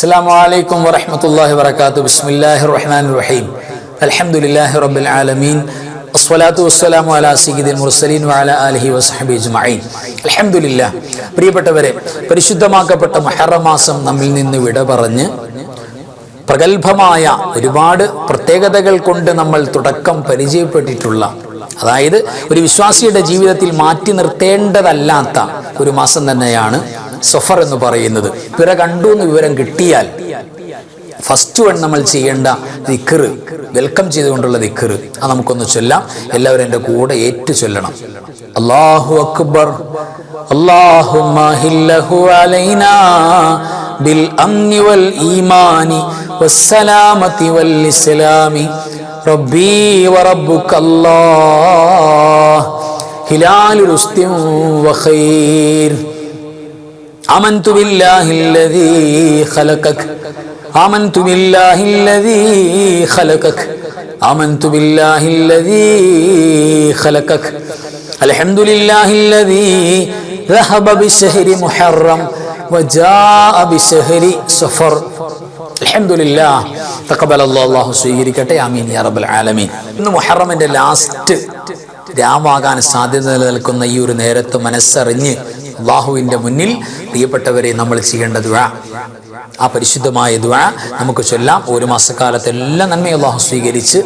السلام عليكم ورحمة الله وبركاته بسم الله الرحمن الرحيم الحمد لله رب العالمين الصلاة والسلام على سيد المرسلين وعلى آله وصحبه أجمعين الحمد لله പ്രിയപ്പെട്ടവരെ പരിശുദ്ധമാക്കപ്പെട്ട മഹറം മാസം നമ്മിൽ നിന്ന് വിട പറഞ്ഞ് പ്രഗത്ഭമായ ഒരുപാട് പ്രത്യേകതകൾ കൊണ്ട് നമ്മൾ തുടക്കം പരിചയപ്പെട്ടിട്ടുള്ള അതായത് ഒരു വിശ്വാസിയുടെ ജീവിതത്തിൽ മാറ്റി നിർത്തേണ്ടതല്ലാത്ത ഒരു മാസം തന്നെയാണ് സഫർ എന്ന് പറയുന്നത് പിറ കണ്ടു എന്ന് വിവരം കിട്ടിയാൽ ഫസ്റ്റ് വൺ നമ്മൾ ചെയ്യേണ്ട ദിക്കറ് വെൽക്കം ചെയ്തുകൊണ്ടുള്ള ദിക്കറ് അത് നമുക്കൊന്ന് ചൊല്ലാം എല്ലാവരും എൻ്റെ കൂടെ ഏറ്റു ചൊല്ലണം അള്ളാഹു അക്ബർ اللهم هله علينا بالأمن والإيمان والسلامة والإسلام ربي وربك الله هلال رشد وخير آمنت بالله الذي خلقك آمنت بالله الذي خلقك آمنت بالله الذي خلقك الحمد لله الذي ذهب بشهر محرم وجاء بشهر صفر الحمد لله تقبل الله الله സ്വീകരിക്കട്ടെ ആമീൻ യാ റബ്ബൽ ആലമീൻ ഇന്ന് മുഹറമിന്റെ ലാസ്റ്റ് രാമാകാൻ സാധ്യത നിലനിൽക്കുന്ന ഈ ഒരു നേരത്ത് മനസ്സറിഞ്ഞ് അള്ളാഹുവിൻ്റെ മുന്നിൽ പ്രിയപ്പെട്ടവരെ നമ്മൾ ചെയ്യേണ്ട ദുആ ആ പരിശുദ്ധമായ ദുആ നമുക്ക് ചൊല്ലാം ഒരു മാസക്കാലത്ത് എല്ലാ നന്മയും അള്ളാഹു സ്വീകരിച്ച്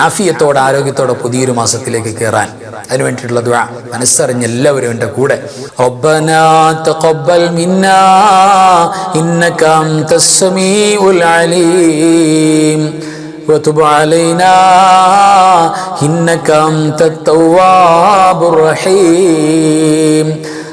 ആഫിയത്തോടെ ആരോഗ്യത്തോടെ പുതിയൊരു മാസത്തിലേക്ക് കയറാൻ അതിനു വേണ്ടിയിട്ടുള്ള ദുആ മനസ്സറിഞ്ഞ് എല്ലാവരും എൻ്റെ കൂടെ ربنا تقبل منا إنك أنت السميع العليم وتب علينا إنك أنت التواب الرحيم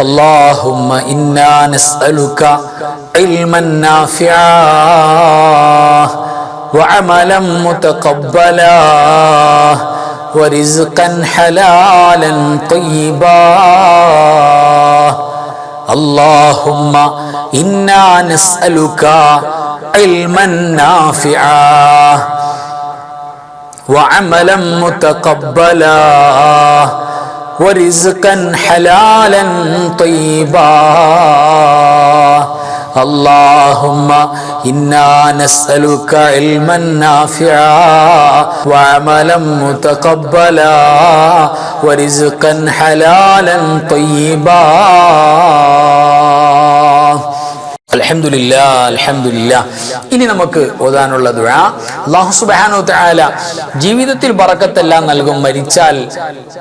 اللهم إنا نسألك علما نافعا وعملا متقبلا ورزقا حلالا طيبا. اللهم إنا نسألك علما نافعا وعملا متقبلا ورزقا حلالا طيبا. اللهم إنا نسألك علما نافعا وعملا متقبلا ورزقا حلالا طيبا. ഇനി നമുക്ക് ഓതാനുള്ള ജീവിതത്തിൽ ബറക്കത്തെല്ലാം നൽകും. മരിച്ചാൽ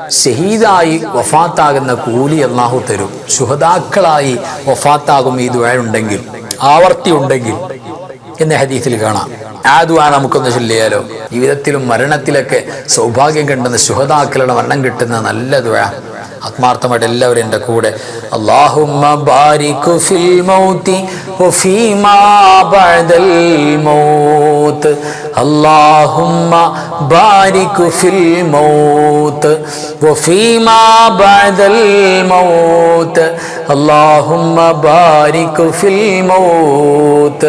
ഷഹീദായി വഫാത്താകുന്ന കൂലി അള്ളാഹു തരും. ശുഹദാക്കളായി വഫാത്താകും ഈ ദുആ ഉണ്ടെങ്കിൽ ആവർത്തി ഉണ്ടെങ്കിൽ എന്ന ഹദീസിൽ കാണാം. ആ ദുആ നമുക്കൊന്ന് ചൊല്ലിയാലോ? ജീവിതത്തിലും മരണത്തിലൊക്കെ സൗഭാഗ്യം കണ്ടെന്ന് ശുഹദാക്കളുടെ മരണം കിട്ടുന്ന നല്ല ദുആ. ആത്മാർത്ഥമായിട്ട് എല്ലാവരും എന്റെ കൂടെ. അള്ളാഹുമ്മ ഫിൽ മൗതി ബഅദൽ ഫിൽ ബഅദൽ اللهم بارك في الموت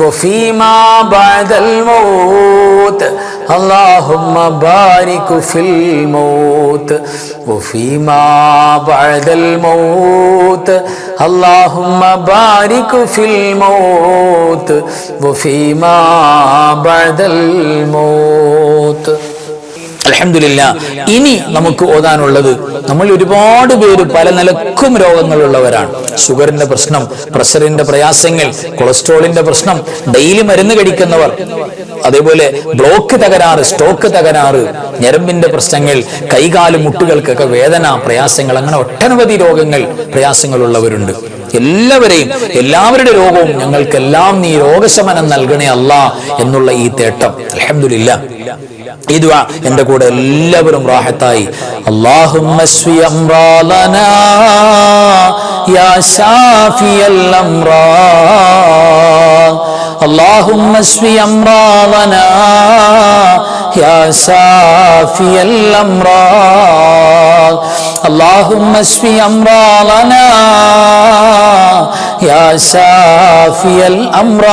وفيما بعد الموت. اللهم بارك في الموت وفيما بعد الموت. اللهم بارك في الموت وفيما بعد الموت. അലഹമില്ല ഇനി നമുക്ക് ഓതാനുള്ളത് നമ്മൾ ഒരുപാട് പേര് പല നിലക്കും രോഗങ്ങളുള്ളവരാണ്. ഷുഗറിന്റെ പ്രശ്നം പ്രഷറിന്റെ പ്രയാസങ്ങൾ കൊളസ്ട്രോളിന്റെ പ്രശ്നം ഡെയിലി മരുന്ന് കഴിക്കുന്നവർ അതേപോലെ ബ്ലോക്ക് തകരാറ് സ്റ്റോക്ക് തകരാറ് ഞരമ്പിന്റെ പ്രശ്നങ്ങൾ കൈകാൽ മുട്ടുകൾക്കൊക്കെ വേദന പ്രയാസങ്ങൾ അങ്ങനെ ഒട്ടനവധി രോഗങ്ങൾ പ്രയാസങ്ങളുള്ളവരുണ്ട്. എല്ലാവരെയും എല്ലാവരുടെ രോഗവും ഞങ്ങൾക്കെല്ലാം നീ രോഗശമനം നൽകണേ അല്ല എന്നുള്ള ഈ തേട്ടം. അലഹമില്ല ഈ ദ്വാ എന്റെ കൂടെ എല്ലാവരും റാഹത്തായി اللهم اشف امراضنا يا شافي الامراض اللهم اشف امراضنا يا شافي الامراض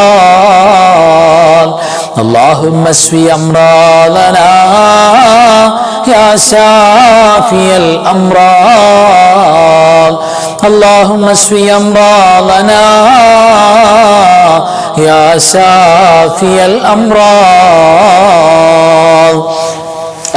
اللهم اشف أمراضنا يا شافي الأمراض اللهم اشف أمراضنا يا شافي الأمراض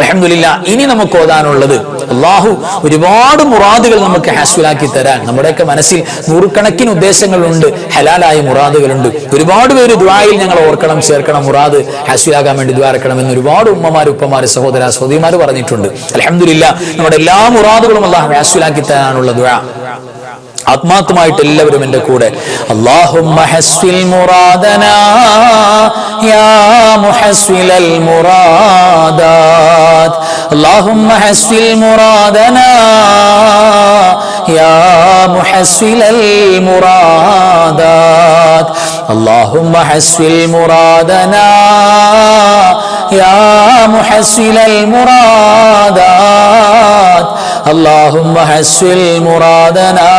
അലഹമില്ല ഇനി നമുക്ക് ഓതാനുള്ളത് അള്ളാഹു ഒരുപാട് മുറാദുകൾ നമുക്ക് ഹാസ്വലാക്കി തരാൻ. നമ്മുടെയൊക്കെ മനസ്സിൽ നൂറുകണക്കിന് ഉദ്ദേശങ്ങളുണ്ട് ഹലാലായ മുറാദുകളുണ്ട്. ഒരുപാട് പേര് ദ്വായിൽ ഞങ്ങൾ ഓർക്കണം ചേർക്കണം മുറാദ് ഹാസ്വലാകാൻ വേണ്ടി ദ്വാരക്കണം എന്ന് ഒരുപാട് ഉമ്മമാർ ഉപ്പമാർ സഹോദര സഹോദരിമാർ പറഞ്ഞിട്ടുണ്ട്. അലഹമില്ല നമ്മുടെ എല്ലാ മുറാദുകളും അള്ളാഹു ഹാസ്വലാക്കി തരാനുള്ള ദ്വാ ആത്മാർത്ഥമായിട്ട് എല്ലാവരും എന്റെ കൂടെ. അല്ലാഹുമ്മ يا محسن المرادات. اللهم حصل مرادنا. يا محسن المرادات. اللهم حصل مرادنا. يا محسن المرادات. اللهم حسن مرادنا.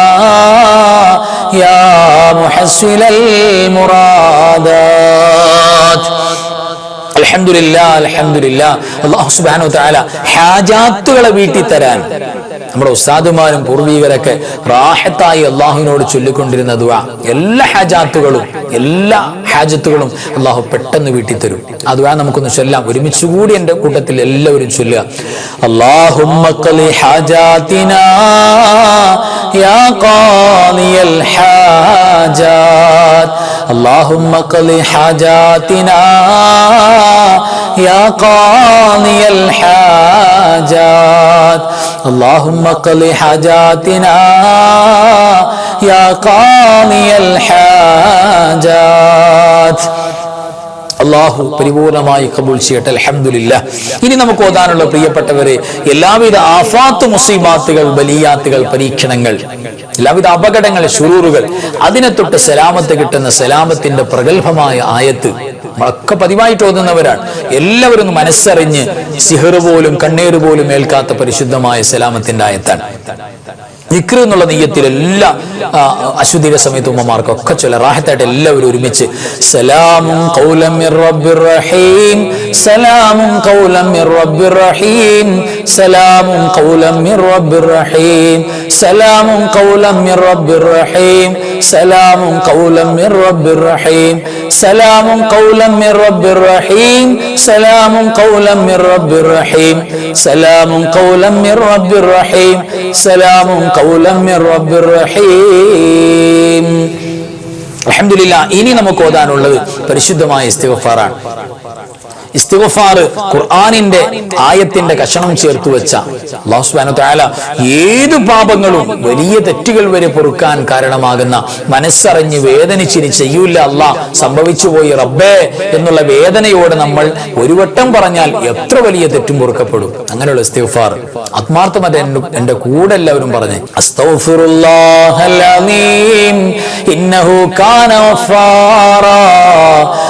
يا محسن المرادات. ഹാജാത്തുകളെ വീട്ടിൽ തരാൻ നമ്മുടെ ഉസ്താദുമാരും പൂർവീകരൊക്കെ റാഹത്തായി അള്ളാഹുവിനോട് ചൊല്ലിക്കൊണ്ടിരുന്ന ദുആ. എല്ലാ ഹാജാത്തുകളും എല്ലാ ഹാജത്തുകളും അള്ളാഹു പെട്ടെന്ന് വീട്ടിൽ തരും ആ ദുആ നമുക്കൊന്ന് ചൊല്ലാം. ഒരുമിച്ച് കൂടി എന്റെ കൂട്ടത്തിൽ എല്ലാവരും ചൊല്ലുക. അള്ളാഹുമ്മ ഖലി ഹാജാതിനാ യാ ഖാദിയൽ ഹാജാത്ത് اللهم قل حاجاتنا يا قاضي الحاجات اللهم قل حاجاتنا يا قاضي الحاجات അള്ളാഹു പരിപൂർണമായി കബൂൽ ചെയ്യട്ടെ അലഹമില്ല ഇനി നമുക്ക് ഓതാനുള്ള പ്രിയപ്പെട്ടവരെ എല്ലാവിധ ആഫാത്ത് മുസീബാത്തുകൾ ബലിയാത്തുകൾ പരീക്ഷണങ്ങൾ എല്ലാവിധ അപകടങ്ങൾ ശുറൂറുകൾ അതിനെ തൊട്ട് സലാമത്ത് കിട്ടുന്ന സലാമത്തിന്റെ പ്രഗത്ഭമായ ആയത്ത് നമ്മളൊക്കെ പതിവായിട്ട് ഓതുന്നവരാണ് എല്ലാവരും മനസ്സറിഞ്ഞ് സിഹർ പോലും കണ്ണീർ പോലും ഏൽക്കാത്ത പരിശുദ്ധമായ സലാമത്തിന്റെ ആയത്താണ്. നിക്ർ എന്നുള്ള നെയ്യത്തിൽ എല്ലാ അശ്വതിയുടെ സമയത്ത് ഉമ്മമാർക്കൊക്കെ ചില റാഹത്തായിട്ട് എല്ലാവരും ഒരുമിച്ച് സലാമും കൗലം റഹീം സലാമും കൗലം റഹീം സലാമും കൗലം റഹീം സലാമും കൗലം റഹീം സലാമും കൗലം റഹീം സലാമും കൗലം റഹീം സലാമും കൗലം റഹീം സലാമും കൗലം റഹീം സലാമും قولا من رب الرحيم അലഹമില്ല ഇനി നമുക്ക് ഓതാനുള്ളത് പരിശുദ്ധമായ ഇസ്തിഗഫാറാണ്. ഇസ്തിഗ്ഫാർ ഖുർആനിന്റെ ആയത്തിന്റെ കഷണം ചേർത്ത് വെച്ച അല്ലാഹു സുബ്ഹാനഹു തആല ഏത് പാപങ്ങളും വലിയ തെറ്റുകൾ വരെ പൊറുക്കാൻ കാരണമാകുന്ന മനസ്സറിഞ്ഞ് വേദനിച്ചിനി ചെയ്യൂല അല്ല സംഭവിച്ചു പോയി റബ്ബേ എന്നുള്ള വേദനയോടെ നമ്മൾ ഒരു വട്ടം പറഞ്ഞാൽ എത്ര വലിയ തെറ്റും പൊറുക്കപ്പെടും. അങ്ങനെയുള്ള ഇസ്തിഗ്ഫാർ. ആത്മാർത്ഥമത എന്റെ കൂടെ എല്ലാവരും പറഞ്ഞേ അസ്തൗഫിറുല്ലാഹ് ഇന്നഹു കാന ഗഫാറാ.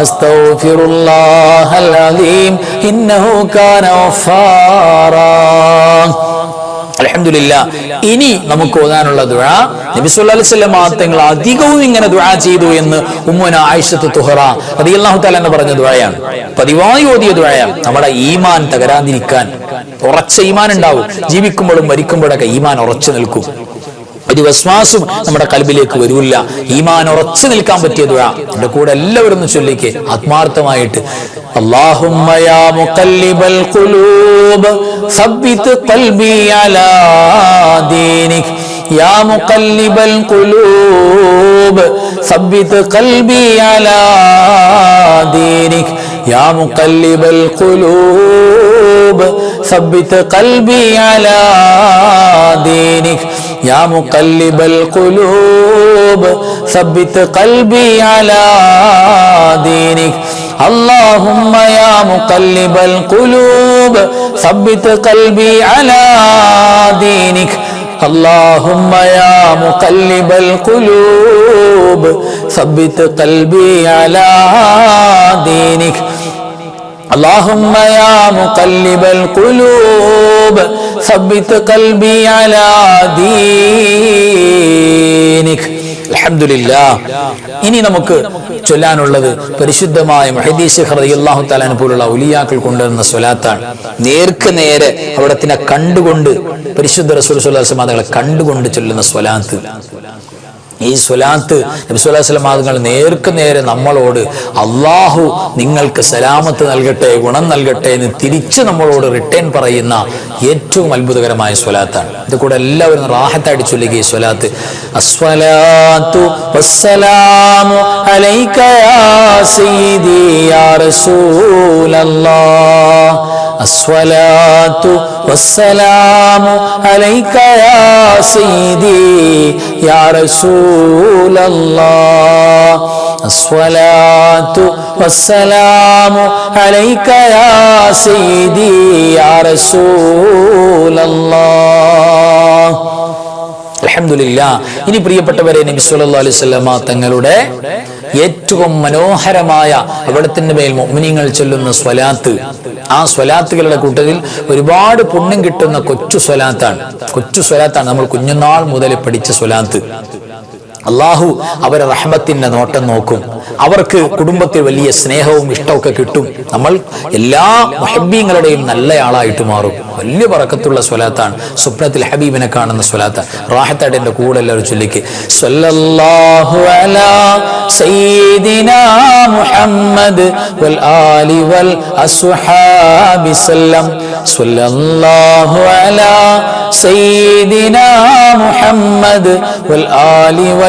أستغفر الله العظيم إنه كان غفارا അലഹമില്ല ഇനി നമുക്ക് ഓതാനുള്ള ദുഴ നബി സല്ലല്ലാഹു അലൈഹി വസല്ലം തങ്ങൾ അധികവും ഇങ്ങനെ ദുആ ചെയ്തു എന്ന് ഉമ്മുന ആയിഷത്ത് തുഹറ റളിയല്ലാഹു തആല എന്ന് പറഞ്ഞ ദുആയാണ് പതിവായി ഓതിയ ദുആയാണ് നമ്മുടെ ഈമാൻ തകരാതിരിക്കാൻ ഉറച്ച ഈമാൻ ഉണ്ടാവും ജീവിക്കുമ്പോഴും മരിക്കുമ്പോഴൊക്കെ ഈമാൻ ഉറച്ചു നിൽക്കും ഒരു വിശ്വാസം നമ്മുടെ കൽബിലേക്ക് വരൂല്ല ഈമാൻ ഉറച്ചു നിൽക്കാൻ പറ്റിയ ദുആ എന്റെ കൂടെ എല്ലാവരും ഒന്ന് ചൊല്ലിക്ക് ആത്മാർത്ഥമായിട്ട് اللهم يا مقلب القلوب ثبت قلبي على دينك يا مقلب القلوب ثبت قلبي على دينك يا مقلب القلوب ثبت قلبي على دينك. اللهم يا مقلب القلوب ثبت قلبي على دينك. اللهم يا مقلب القلوب ثبت قلبي على دينك. اللهم يا مقلب القلوب സബ്ബിത്ത് കൽബി അലാ ദീനിക്. ഇനി നമുക്ക് ചൊല്ലാനുള്ളത് പരിശുദ്ധമായ മഹദീസ് ഹൃദയല്ലാഹു തലാൻ പോലുള്ള ഉലിയാക്കൾ കൊണ്ടുവരുന്ന സ്വലാത്താണ്. നേർക്ക് നേരെ അവിടത്തിനെ കണ്ടുകൊണ്ട് പരിശുദ്ധ റസൂൽ കണ്ടുകൊണ്ട് ചൊല്ലുന്ന സ്വലാത്ത്. ഈ സ്വലാത്ത് നബിസ്വല്ലാസ്ലമാതങ്ങൾ നേർക്ക് നേരെ നമ്മളോട് അള്ളാഹു നിങ്ങൾക്ക് സലാമത്ത് നൽകട്ടെ ഗുണം നൽകട്ടെ എന്ന് തിരിച്ച് നമ്മളോട് റിട്ടേൺ പറയുന്ന ഏറ്റവും അത്ഭുതകരമായ സ്വലാത്താണ്. ഇത് കൂടെ എല്ലാവരും റാഹത്തായിട്ട് ചൊല്ലുക ഈ സ്വലാത്ത്. അസ്വലാത്തു വസ്സലാമു അലൈക യാ സയ്യിദി യാ റസൂലല്ലാഹ് الصلاة والسلام عليك يا سيدي يا رسول الله الصلاة والسلام عليك يا سيدي يا رسول الله അലഹമില്ല ഇനി പ്രിയപ്പെട്ടവരെ നബി സല്ലല്ലാഹു അലൈഹി വസല്ലമ തങ്ങളുടെ ഏറ്റവും മനോഹരമായ അവിടത്തിന്റെ മേൽ മുഅ്മിനീങ്ങൾ ചൊല്ലുന്ന സ്വലാത്ത് ആ സ്വലാത്തുകളുടെ കൂട്ടത്തിൽ ഒരുപാട് പുണ്യം കിട്ടുന്ന കൊച്ചു സ്വലാത്താണ്. കൊച്ചു സ്വലാത്താണ് നമ്മൾ കുഞ്ഞുനാൾ മുതൽ പഠിച്ച സ്വലാത്ത്. അള്ളാഹു അവരെ റഹ്മത്തിന്റെ നോട്ടം നോക്കും. അവർക്ക് കുടുംബത്തിൽ വലിയ സ്നേഹവും ഇഷ്ടമൊക്കെ കിട്ടും. നമ്മൾ എല്ലാ മഹബീങ്ങളുടെയും നല്ലയാളായിട്ട് മാറും. വലിയ പറക്കത്തുള്ള സ്വലാത്താണ്. സ്വപ്നത്തിൽ ഹബീബിനെ കാണുന്ന സ്വലാത്ത. റാഹത്തായിട്ട് എന്റെ കൂടെ എല്ലാവരും ചൊല്ലിക്ക്. സ്വല്ലല്ലാഹു അലാ സയ്യിദിനാ മുഹമ്മദ് വൽ ആലി വൽ അസ്ഹാബി അലാ സയ്യിദിനാ മുഹമ്മദ് വൽ ആലി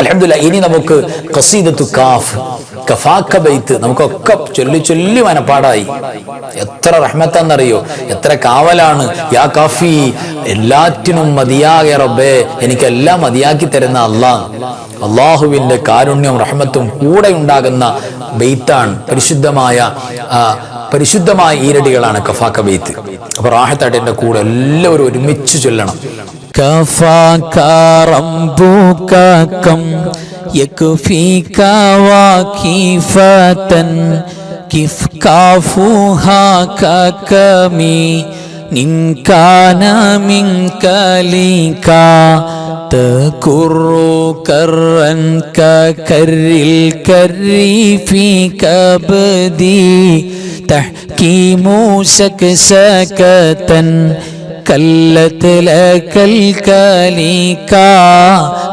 അലഹമില്ല ഇനി നമുക്ക് കസീദത്തു കാഫ് കഫാക്ക ബൈത്ത് നമുക്കൊക്കെ ചൊല്ലി ചൊല്ലി മനപ്പാടായി. എത്ര റഹ്മത്താന്നറിയോ? എത്ര കാവലാണ്. യാ കാഫി എല്ലാറ്റിനും മതിയായ റബ്ബേ എനിക്കെല്ലാം മതിയാക്കി തരുന്ന അള്ളാഹ് അള്ളാഹുവിന്റെ കാരുണ്യവും റഹ്മത്തും കൂടെ ഉണ്ടാകുന്ന ബെയ്ത്താണ് പരിശുദ്ധമായ പരിശുദ്ധമായ ഈരടികളാണ് കഫാക്ക ബെയ്ത്ത് അപ്പൊ റാഹത്തായിട്ട് എന്റെ കൂടെ എല്ലാവരും ഒരുമിച്ച് ചൊല്ലണം. كفاك ربك كم يكفيك وكيفة كيف كافوها ككمي إن كان منك لك تكر كرا ككر الكر في كبدي تحكيم سكسكة كلت لك الكليكا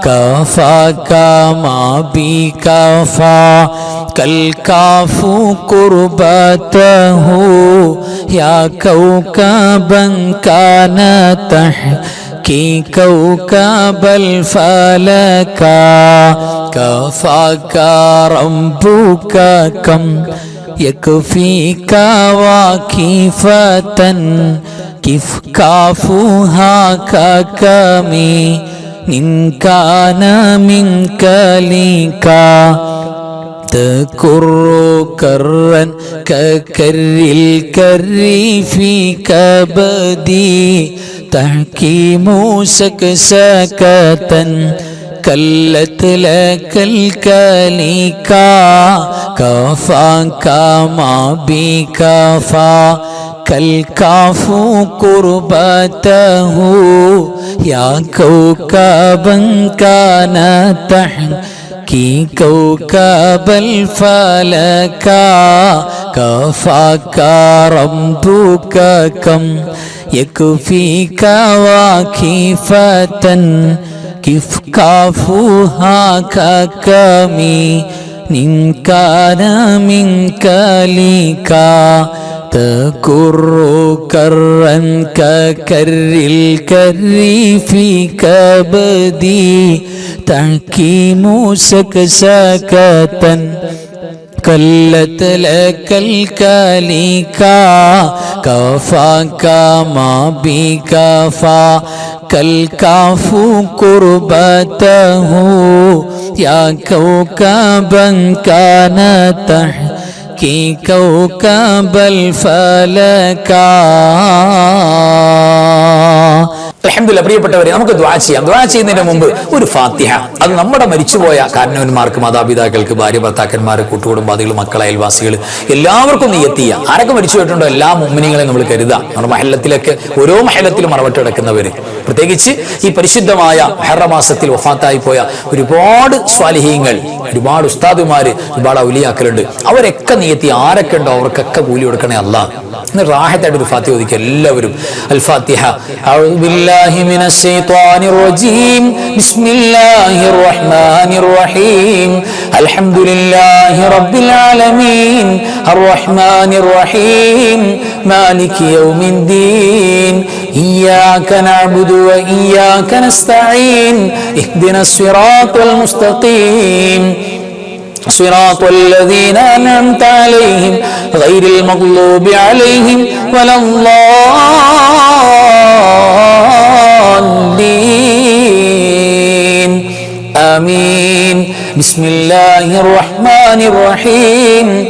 كفاك ما بكفا كالكاف قربته يا كوكبا كان تحكي كوكب الفلكا كفاك ربك كم يكفيك واكفة كيف كافوها ككمي إن كان منك ليكا. تكر كرا ككر الكر في كبدي تحكيم سكسكة كلت لك الكليكا. كفاك ما بكفا كالكاف قربته يا كوكبا كان تحت كي كوكب الفلكا كفاك ربك كم يكفيك واكفة كيف كافوها ككمي إن كان منك لك تكر كرا ككر الكر في كبدي تحكيم سكسكة كلت لك الكليكا كفاك ما بكفا كالكاف قربته يا كوكبا كان تحكي كوكب الفلكا അലഹമില്ല പ്രിയപ്പെട്ടവരെ നമുക്ക് ദ്വാ ചെയ്യാം ദ്വാ ചെയ്യുന്നതിന് മുമ്പ് ഒരു ഫാത്തിഹ അത് നമ്മുടെ മരിച്ചുപോയ കാരണവന്മാർക്ക് മാതാപിതാക്കൾക്ക് ഭാര്യ ഭർത്താക്കന്മാർ കൂട്ടുകുടുംബാദികൾ മക്കൾ അയൽവാസികൾ എല്ലാവർക്കും നീ എത്തിയ ആരൊക്കെ മരിച്ചു പോയിട്ടുണ്ടോ എല്ലാ മുമ്മിനികളെ നമ്മൾ കരുതാം നമ്മുടെ മഹല്ലത്തിലൊക്കെ ഓരോ മഹല്ലത്തിലും മറവട്ട് കിടക്കുന്നവര് പ്രത്യേകിച്ച് ഈ പരിശുദ്ധമായ ഹറമാസത്തിൽ വഫാത്തായി പോയ ഒരുപാട് സ്വാലിഹീങ്ങൾ ഒരുപാട് ഉസ്താദുമാര് ഒരുപാട് ഔലിയാക്കലുണ്ട് അവരൊക്കെ നീയത്തി ആരൊക്കെ ഉണ്ടോ അവർക്കൊക്കെ കൂലി കൊടുക്കണേ അല്ല എന്ന് റാഹത്തായിട്ട് ഒരു ഫാത്തിഹ ഒതുക്കി എല്ലാവരും. അൽ ഫാത്തിഹ ബിസ്മില്ലാഹിർ റഹ്മാനിർ റഹീം അൽഹംദുലില്ലാഹി റബ്ബിൽ ആലമീൻ അർറഹ്മാനിർ റഹീം മാലിക് യൗമിദ്ദീൻ ഇയ്യാക وإياك نستعين اهدنا الصراط المستقيم. صراط الذين أنعمت عليهم غير المغلوب عليهم ولا الضالين. آمين. بسم الله الرحمن الرحيم.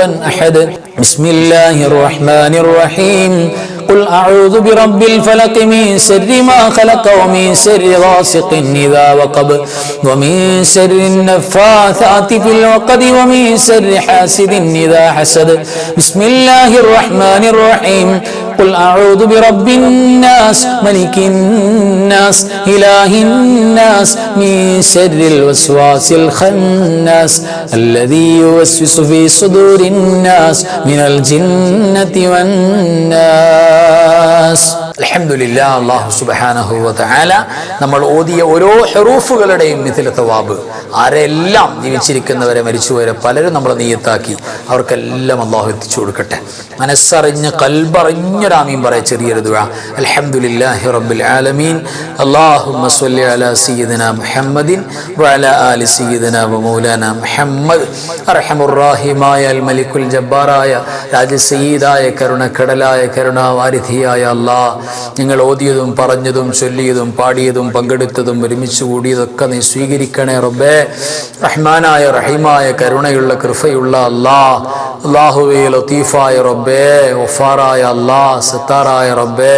أحد بسم الله الرحمن الرحيم. قل أعوذ برب الفلق من شر ما خلق ومن شر غاسق إذا وقب ومن شر النفاثات في العقد ومن شر حاسد إذا حسد بسم الله الرحمن الرحيم قل أعوذ برب الناس ملك الناس إله الناس من شر الوسواس الخناس الذي يوسوس في صدور الناس من الجنة والناس الناس അലഹമുല്ല അള്ളാഹു സുബാനഹു വതആല നമ്മൾ ഓതിയ ഓരോ ഹെറൂഫുകളുടെയും മിഥില തവാബ്. ആരെല്ലാം ജീവിച്ചിരിക്കുന്നവരെ മരിച്ചുവരെ പലരും നമ്മളെ നീയത്താക്കി അവർക്കെല്ലാം അള്ളാഹു എത്തിച്ചു കൊടുക്കട്ടെ. മനസ്സറിഞ്ഞ് കൽബറിഞ്ഞൊരാമീൻ പറയാം ചെറിയൊരു ദുആ. അൽഹംദുലില്ലാഹി റബ്ബിൽ ആലമീൻ. സ്വല്ലി അലാ സയ്യിദിന മുഹമ്മദിൻ വഅലാ ആലി സീദന മൗലാന മുഹമ്മദ്. അർഹമുർ റഹീമായ അൽ മലിക്കുൽ ജബ്ബാറായ കടലായ കരുണക്കടലായ കരുണാവാരിധിയായ അല്ലാഹ്. നിങ്ങൾ ഓതിയതും പറഞ്ഞതും ചൊല്ലിയതും പാടിയതും പങ്കെടുത്തതും ഒരുമിച്ച് കൂടിയതൊക്കെ നീ സ്വീകരിക്കണേ റബ്ബേ. റഹ്മാനായ റഹീമായ കരുണയുള്ള കൃഫയുള്ള അല്ലാ അള്ളാഹുവേ ലത്തീഫായ റബ്ബേ ഒഫാറായ അല്ലാ സത്താറായ റബ്ബേ.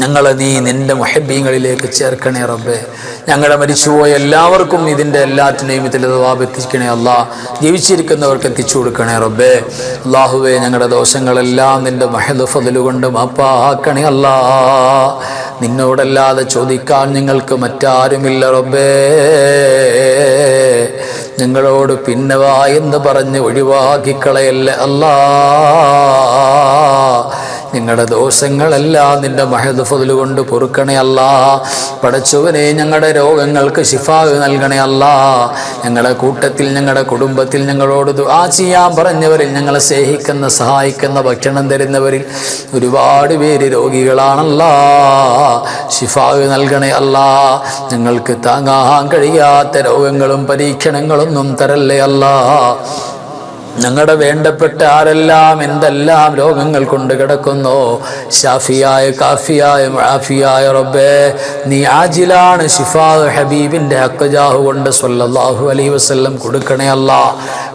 ഞങ്ങളെ നീ നിന്റെ മഹബീങ്ങളിലേക്ക് ചേർക്കണേ റബ്ബേ. ഞങ്ങളെ മരിച്ചുപോയ എല്ലാവർക്കും ഇതിന്റെ എല്ലാറ്റിനെയും ഇതിൽ ദവാബ് എത്തിക്കണേ അല്ല. ജീവിച്ചിരിക്കുന്നവർക്ക് എത്തിച്ചു കൊടുക്കണേ റബ്ബേ. അള്ളാഹുവേ ഞങ്ങളുടെ ദോഷങ്ങളെല്ലാം നിന്റെ മഹദ് ഫതിലുകൊണ്ട് മാപ്പാക്കണേ അല്ലാ. നിന്നോടല്ലാതെ ചോദിക്കാൻ നിങ്ങൾക്ക് മറ്റാരുമില്ല റബ്ബേ. ഞങ്ങളോട് പിന്നവാ എന്ന് പറഞ്ഞ് ഒഴിവാക്കിക്കളയല്ലേ അല്ലാ. ഞങ്ങളുടെ ദോഷങ്ങളെല്ലാം നിന്റെ മഹദുഫതിൽ കൊണ്ട് പൊറുക്കണേ അല്ല. പടച്ചവനെ ഞങ്ങളുടെ രോഗങ്ങൾക്ക് ശിഫാവ് നൽകണേ അല്ല. ഞങ്ങളുടെ കൂട്ടത്തിൽ ഞങ്ങളുടെ കുടുംബത്തിൽ ഞങ്ങളോട് ആ ചെയ്യാൻ പറഞ്ഞവരിൽ ഞങ്ങളെ സ്നേഹിക്കുന്ന സഹായിക്കുന്ന ഭക്ഷണം തരുന്നവരിൽ ഒരുപാട് പേര് രോഗികളാണല്ല. ശിഫാവ് നൽകണേ അല്ല. ഞങ്ങൾക്ക് താങ്ങാൻ കഴിയാത്ത രോഗങ്ങളും പരീക്ഷണങ്ങളൊന്നും തരല്ലേ അല്ല. ഞങ്ങളുടെ വേണ്ടപ്പെട്ട ആരെല്ലാം എന്തെല്ലാം രോഗങ്ങൾ കൊണ്ട് കിടക്കുന്നോ? ഷാഫിയായ കാഫിയായ മാഫിയായ റബ്ബേ നീ ആജിലാണ് ഷിഫാ ഹബീബിന്റെ ഹക്കജാഹു കൊണ്ട് സ്വല്ലാഹു അലൈ വസ്ല്ലം കൊടുക്കണേ അല്ല.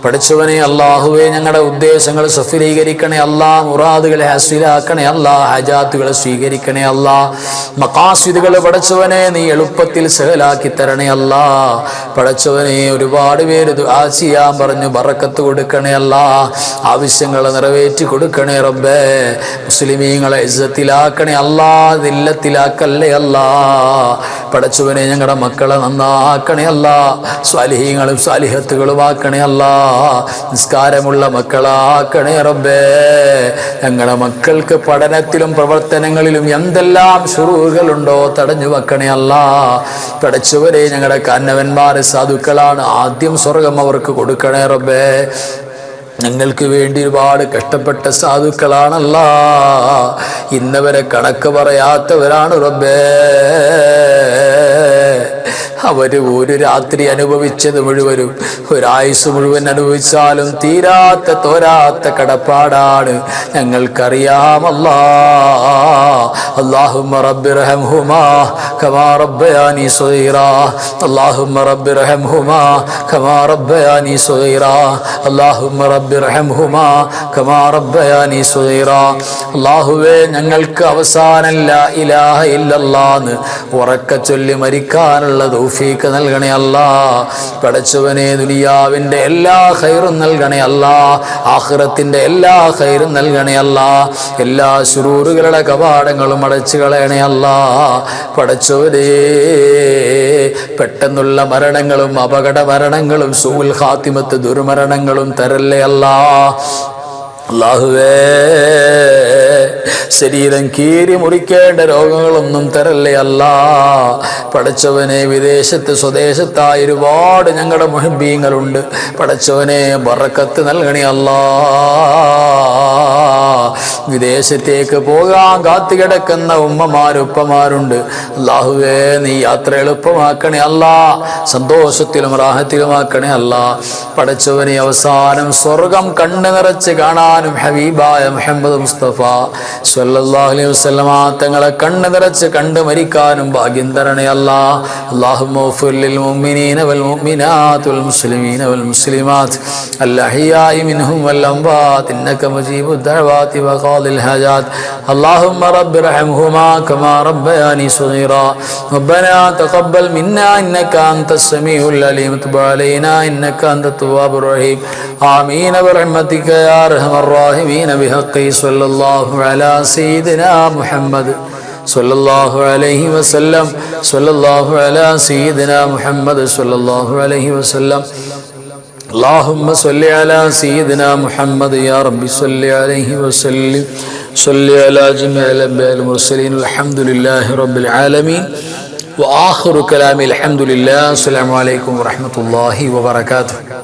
പഠിച്ചവനെ അള്ളാഹുവെ ഞങ്ങളുടെ ഉദ്ദേശങ്ങൾ സഫലീകരിക്കണേ അല്ല. മുറാദുകളെ ഹസിലാക്കണേ അല്ല. ഹജാത്തുകളെ സ്വീകരിക്കണേ അല്ല. മക്കാസിദുകൾ പഠിച്ചവനെ നീ എളുപ്പത്തിൽ സഹലാക്കി തരണേ അല്ല. പഠിച്ചവനെ ഒരുപാട് പേര് ചെയ്യാൻ പറഞ്ഞു ബറക്കത്ത് കൊടുക്കണേ അല്ല ആവശ്യങ്ങൾ നിറവേറ്റി കൊടുക്കണേ റബ്ബേ. മുസ്ലിമീങ്ങളെ ഇജ്ജത്തിലാക്കണേ അല്ല ദില്ലത്തിലാക്കല്ലേ അല്ല പടച്ചുവനെ ഞങ്ങളുടെ മക്കളെ നന്നാക്കണേ അല്ല സ്വാലിഹീങ്ങളും സ്വാലിഹത്തുകളും ആക്കണേ അല്ല നിസ്കാരമുള്ള മക്കളാക്കണേ റബ്ബേ. ഞങ്ങളുടെ മക്കൾക്ക് പഠനത്തിലും പ്രവർത്തനങ്ങളിലും എന്തെല്ലാം ഷുറൂകളുണ്ടോ തടഞ്ഞു വെക്കണേ അല്ല പടച്ചുവരെ ഞങ്ങളുടെ കന്നവന്മാർ സാധുക്കളാണ് ആദ്യം സ്വർഗം അവർക്ക് കൊടുക്കണേ റബ്ബേ. ഞങ്ങൾക്ക് വേണ്ടി ഒരുപാട് കഷ്ടപ്പെട്ട സാധുക്കളാണല്ല. ഇന്നവരെ കണക്ക് പറയാത്തവരാണ് റബ്ബേ. അവര് ഒരു രാത്രി അനുഭവിച്ചത് മുഴുവനും ഒരായുസ് മുഴുവൻ അനുഭവിച്ചാലും തീരാത്ത തോരാത്ത കടപ്പാടാണ് ഞങ്ങൾക്കറിയാമല്ല اللهم رب ارحمهما كما ربياني صغيرا اللهم رب ارحمهما كما ربياني صغيرا اللهم رب ارحمهما كما ربياني صغيرا അള്ളാഹുവേ ഞങ്ങൾക്ക് അവസാനം ലാ ഇലാഹ ഇല്ലല്ലാന്ന് ഉറക്ക ചൊല്ലി മരിക്കാനുള്ള തൗഫീക്ക് നൽകണേ അല്ല. പടച്ചവനെ ദുനിയാവിന്റെ എല്ലാ ഹൈറും നൽകണേ അല്ല. ആഖിറത്തിന്റെ എല്ലാ ഹൈറും നൽകണേ അല്ല. എല്ലാ ശുരൂറുകളുടെ കവാടങ്ങളും അടച്ചു കളയണേ അല്ല. പടച്ചവരേ പെട്ടെന്നുള്ള മരണങ്ങളും അപകട മരണങ്ങളും സൂൽ ഹാത്തിമത്ത് ദുർമരണങ്ങളും തരല്ലേ അള്ളാഹുവേ ശരീരം കീറി മുറിക്കേണ്ട രോഗങ്ങളൊന്നും തരല്ലേ അല്ല. പഠിച്ചവനെ വിദേശത്ത് സ്വദേശത്തായി ഒരുപാട് ഞങ്ങളുടെ മുഹബീങ്ങളുണ്ട് പഠിച്ചവനെ ബറക്കത്ത് നൽകണേ അല്ലാ. വിദേശത്തേക്ക് പോകാൻ കാത്തു കിടക്കുന്ന ഉമ്മമാരുപ്പമാരുണ്ട്. അല്ലാഹുവേ നീ യാത്ര എളുപ്പമാക്കണേ അല്ല. സന്തോഷത്തിലും റാഹത്തിലുമാക്കണേ അല്ല. പടച്ചവനെ അവസാനം സ്വർഗം കണ്ണു നിറച്ച് കാണാനും ഹബീബായ മുഹമ്മദ് മുസ്തഫ. സല്ലല്ലാഹു അലൈഹി വസല്ലമ തങ്ങളെ കണ്ണു നിറച്ച് കണ്ടു മരിക്കാനും ഭാഗ്യം തരണേ അല്ല اللهم اغفر للمؤمنين والمؤمنات والمسلمين والمسلمات الأحياء منهم والأموات إنك مجيب الدعوات وقاضي الحاجات اللهم رب ارحمهما كما ربياني صغيرا ربنا تقبل منا إنك أنت السميع العليم تب علينا إنك أنت التواب الرحيم آمين برحمتك يا أرحم الراحمين بحق صلى الله على سيدنا محمد صلى الله عليه وسلم صلى الله على سيدنا محمد صلى الله عليه وسلم اللهم صل على سيدنا محمد يا رب صل عليه وسلم صل على جميع الأنبياء المرسلين الحمد لله رب العالمين وآخر كلام الحمد لله السلام عليكم ورحمة الله وبركاته